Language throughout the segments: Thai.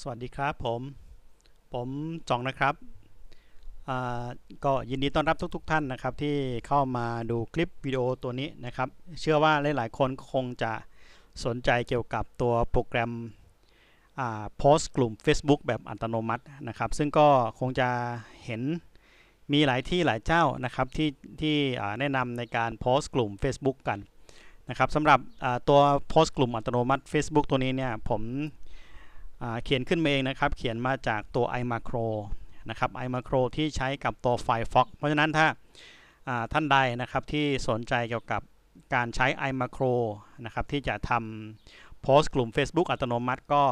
สวัสดีครับผม ผมจ่องนะครับก็ยินดีต้อนรับทุกๆทท่านนะครับ ที่เข้ามาดูคลิปวิดีโอตัวนี้นะครับ เชื่อว่าหลายๆ คนคงจะสนใจเกี่ยวกับตัวโปรแกรมโพสต์กลุ่ม Facebook แบบอัตโนมัตินะครับ ซึ่งก็คงจะเห็นมีหลายที่หลายเจ้านะครับที่ที่แนะนำในการโพสต์กลุ่ม Facebook กันนะครับสำหรับตัวโพสต์กลุ่มอัตโนมัติ Facebook ตัวนี้เนี่ยผม เขียนขึ้นมาเองนะครับ เขียนมาจากตัว iMacro นะครับ iMacro ที่ใช้กับตัว Firefox เพราะฉะนั้นถ้าท่านใดนะครับที่สนใจเกี่ยวกับการใช้ iMacro นะครับที่จะทำโพสต์กลุ่ม Facebook อัตโนมัติก็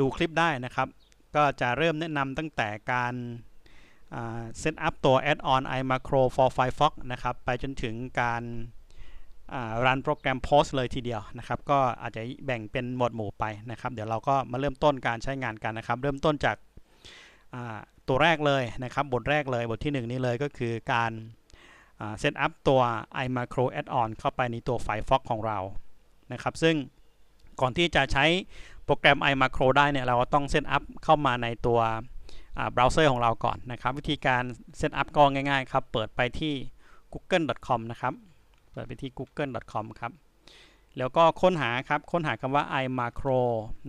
ดูคลิปได้นะครับ ก็จะเริ่มแนะนำตั้งแต่การเซตอัพตัว add-on iMacro for Firefox นะครับ ไปจนถึงการ รันโปรแกรมโพสเลยทีเดียวนะครับ ก็อาจจะแบ่งเป็นหมวดหมู่ไปนะครับ เดี๋ยวเราก็มาเริ่มต้นการใช้งานกันนะครับ เริ่มต้นจากตัวแรกเลยนะครับบทแรกเลยบทที่ 1 นี้เลยก็คือการเซตอัพตัว iMacro Add-on เข้าไปในตัว Firefox ของเรานะครับ ซึ่งก่อนที่จะใช้โปรแกรม iMacro ได้เนี่ย เราก็ต้องเซตอัพเข้ามาในตัวเบราว์เซอร์ของเราก่อนนะครับ วิธีการเซตอัพก็ง่ายๆครับ เปิดไปที่ google.com นะครับ เปิดไปที่ google.com ครับ แล้วก็ค้นหาครับ ค้นหาคำว่า iMacro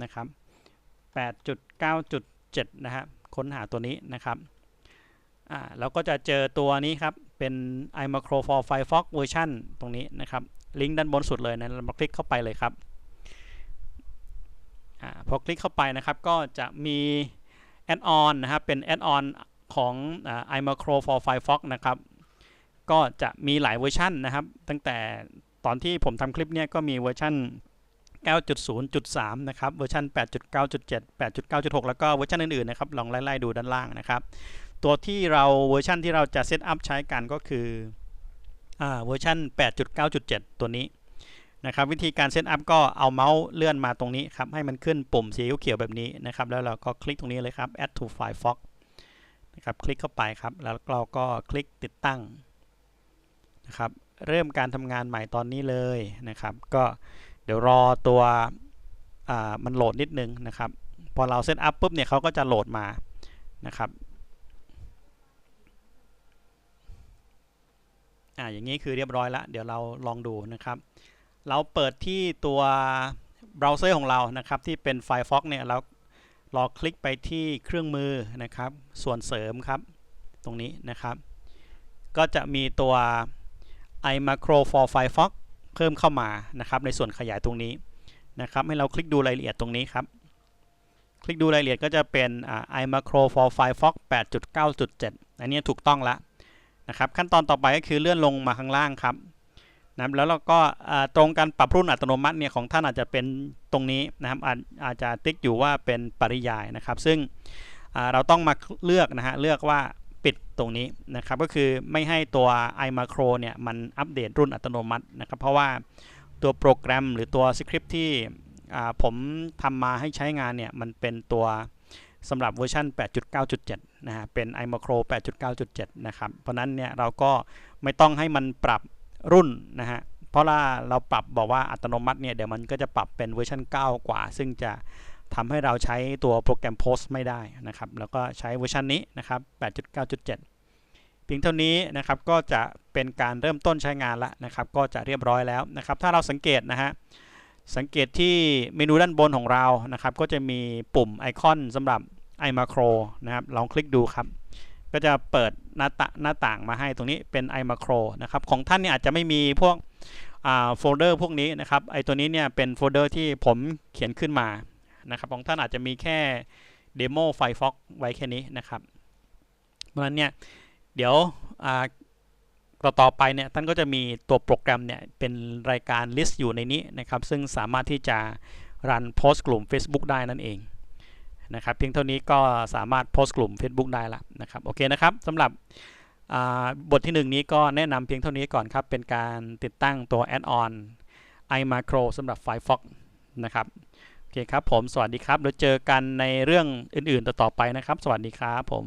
นะครับ8.9.7 นะฮะ ค้นหาตัวนี้นะครับอ่าเราก็จะเจอตัวนี้ครับ เป็น iMacro for Firefox เวอร์ชันตรงนี้นะครับ ลิงก์ด้านบนสุดเลยนะ เรามาคลิกเข้าไปเลยครับอ่าพอคลิกเข้าไปนะครับ ก็จะมีแอดออนนะครับ เป็นแอดออนของ iMacro for Firefox นะครับ ก็จะมีหลายเวอร์ชันนะครับ ตั้งแต่ตอนที่ผมทำคลิปเนี้ยก็มีเวอร์ชัน9.0.3 นะครับ เวอร์ชัน8.9.7 8.9.6 แล้วก็เวอร์ชันอื่นๆนะครับ ลองไล่ๆดูด้านล่างนะครับ ตัวที่เราเวอร์ชันที่เราจะเซตอัพใช้กันก็คืออ่าเวอร์ชัน8.9.7 ตัวนี้นะครับวิธีการเซตอัพก็เอาเมาส์เลื่อนมาตรงนี้ครับให้มันขึ้นปุ่มสีเขียวแบบนี้นะครับแล้วเราก็คลิกตรงนี้เลยครับ add to firefox นะครับคลิกเข้าไปครับแล้วเราก็คลิกติดตั้ง นะครับเริ่มการทำงานใหม่ตอนนี้เลยนะครับ ก็เดี๋ยวรอตัวมันโหลดนิดนึงนะครับ พอเราเซตอัพปุ๊บเนี่ยเขาก็จะโหลดมานะครับอ่าอย่างนี้คือเรียบร้อยล้วเดี๋ยวเราลองดูนะครับ เราเปิดที่ตัวเบราว์เซอร์ของเรานะครับ ที่เป็น Firefox เนี่ยเรารอคลิกไปที่เครื่องมือนะครับ ส่วนเสริมครับ ตรงนี้นะครับ ก็จะมีตัว iMacro for Firefox เพิ่มเข้ามานะครับในส่วนขยายตรงนี้นะครับให้เราคลิกดูรายละเอียดตรงนี้ครับคลิกดูรายละเอียดก็จะเป็น iMacro for Firefox 8.9.7 อันนี้ถูกต้องแล้วนะครับขั้นตอนต่อไปก็คือเลื่อนลงมาข้างล่างครับนะแล้วเราก็ตรงการปรับรุ่นอัตโนมัติเนี่ยของท่านอาจจะเป็นตรงนี้นะครับอาอาจจะติ๊กอยู่ว่าเป็นปริยายนะครับ ซึ่งเราต้องมาเลือกนะฮะเลือกว่า ปิดตรงนี้นะครับก็คือไม่ให้ตัว iMacro เนี่ยมันอัปเดตรุ่นอัตโนมัตินะครับเพราะว่าตัวโปรแกรมหรือตัวสคริปที่ผมทำมาให้ใช้งานเนี่ยมันเป็นตัวสำหรับเวอร์ชัน8.9.7 นะฮะ เป็น iMacro 8.9.7 นะครับ เพราะนั้นเนี่ยเราก็ไม่ต้องให้มันปรับรุ่นนะฮะ เพราะว่าเราปรับบอกว่าอัตโนมัติเนี่ยเดี๋ยวมันก็จะปรับเป็นเวอร์ชัน 9 กว่า ซึ่งจะ ทำให้เราใช้ตัวโปรแกรมโพสไม่ได้นะครับ แล้วก็ใช้เวอร์ชันนี้นะครับ 8.9.7 เพียงเท่านี้นะครับ ก็จะเป็นการเริ่มต้นใช้งานล้วนะครับ ก็จะเรียบร้อยแล้วนะครับ ถ้าเราสังเกตนะฮะ สังเกตที่เมนูด้านบนของเรานะครับ ก็จะมีปุ่มไอคอนสำหรับ iMacro นะครับ ลองคลิกดูครับ ก็จะเปิดหน้าตหน้าต่างมาให้ตรงนี้เป็น iMacro นะครับ ของท่านเนี่ยอาจจะไม่มีพวกโฟลเดอร์พวกนี้นะครับ ไอตัวนี้เนี่ยเป็นโฟลเดอร์ที่ผมเขียนขึ้นมา นะครับของท่านอาจจะมีแค่เดโมไฟฟ็อกไว้แค่นี้นะครับ เพราะฉะนั้นเนี่ยเดี๋ยวต่อต่อไปเนี่ยท่านก็จะมีตัวโปรแกรมเนี่ยเป็นรายการลิสต์อยู่ในนี้นะครับ ซึ่งสามารถที่จะรันโพสต์กลุ่ม Facebook ได้นั่นเองนะครับเพียงเท่านี้ก็สามารถโพสต์กลุ่ม Facebook ได้ละนะครับโอเคนะครับสำหรับบทที่ 1 นี้ก็แนะนำเพียงเท่านี้ก่อนครับ เป็นการติดตั้งตัว add-on iMacro สำหรับ Firefox นะครับ เคครับผมสวัสดีครับแล้วเจอกันในเรื่องอื่นๆต่อๆไปนะครับ สวัสดีครับผม